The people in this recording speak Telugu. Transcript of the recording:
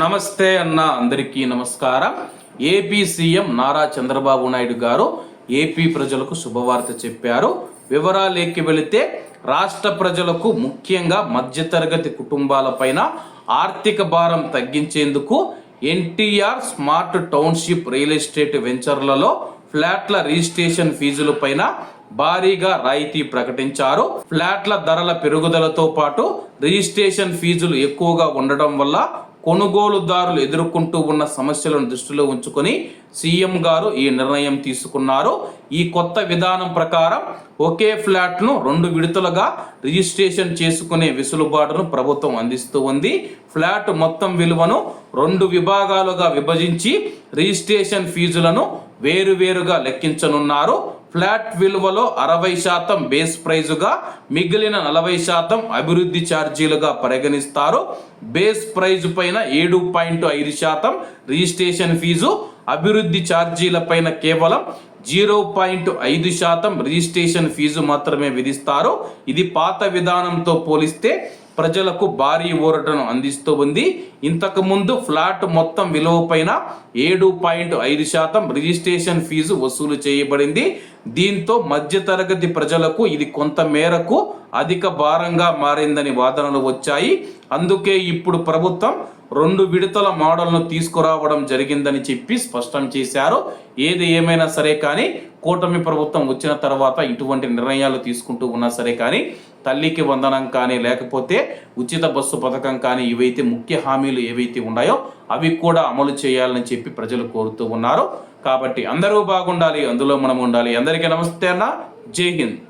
నమస్తే అన్న అందరికీ నమస్కారం. AP CM Nara Chandrababu Naidu garu AP ప్రజలకు శుభవార్త చెప్పారు. వివరాలేకి వెళితే రాష్ట్ర ప్రజలకు ముఖ్యంగా మధ్యతరగతి కుటుంబాలపైన ఆర్థిక భారం తగ్గించేందుకు NTR smart township real estate వెంచర్లలో ఫ్లాట్ల రిజిస్ట్రేషన్ ఫీజులపైన భారీగా రాయితీ ప్రకటించారు. ఫ్లాట్ల ధరల పెరుగుదలతో పాటు రిజిస్ట్రేషన్ ఫీజులు ఎక్కువగా ఉండడం వల్ల కొనుగోలుదారులు ఎదుర్కొంటూ ఉన్న సమస్యలను దృష్టిలో ఉంచుకొని సీఎం గారు ఈ నిర్ణయం తీసుకున్నారు. ఈ కొత్త విధానం ప్రకారం ఒకే ఫ్లాట్ను రెండు విడతలుగా రిజిస్ట్రేషన్ చేసుకునే వెసులుబాటును ప్రభుత్వం అందిస్తూ ఉంది. ఫ్లాట్ మొత్తం విలువను రెండు విభాగాలుగా విభజించి రిజిస్ట్రేషన్ ఫీజులను వేరువేరుగా లెక్కించనున్నారు. ఫ్లాట్ విలువలో అరవై శాతం బేస్ ప్రైజుగా మిగిలిన నలభై శాతం అభివృద్ధి ఛార్జీలుగా పరిగణిస్తారు. బేస్ ప్రైజు పైన ఏడు పాయింట్ ఐదు శాతం రిజిస్ట్రేషన్ ఫీజు అభివృద్ధి ఛార్జీల పైన కేవలం జీరో పాయింట్ ఐదు శాతం రిజిస్ట్రేషన్ ఫీజు మాత్రమే విధిస్తారు. ఇది పాత విధానంతో పోలిస్తే ప్రజలకు భారీ ఊరటను అందిస్తూ ఉంది. ఇంతకుముందు ఫ్లాట్ మొత్తం విలువ పైన ఏడు పాయింట్ ఐదు శాతం రిజిస్ట్రేషన్ ఫీజు వసూలు చేయబడింది. దీంతో మధ్యతరగతి ప్రజలకు ఇది కొంత మేరకు అధిక భారంగా మారిందని వాదనలు వచ్చాయి. అందుకే ఇప్పుడు ప్రభుత్వం రెండు విడతల మోడల్ను తీసుకురావడం జరిగిందని చెప్పి స్పష్టం చేశారు. ఏది ఏమైనా సరే కానీ కూటమి ప్రభుత్వం వచ్చిన తర్వాత ఇటువంటి నిర్ణయాలు తీసుకుంటూ ఉన్నా సరే కానీ తల్లికి వందనం కానీ లేకపోతే ఉచిత బస్సు పథకం కానీ ఇవైతే ముఖ్య హామీలు ఏవైతే ఉన్నాయో అవి కూడా అమలు చేయాలని చెప్పి ప్రజలు కోరుతూ ఉన్నారు. కాబట్టి అందరూ బాగుండాలి అందులో మనం ఉండాలి. అందరికీ నమస్తే అన్న. జై హింద్.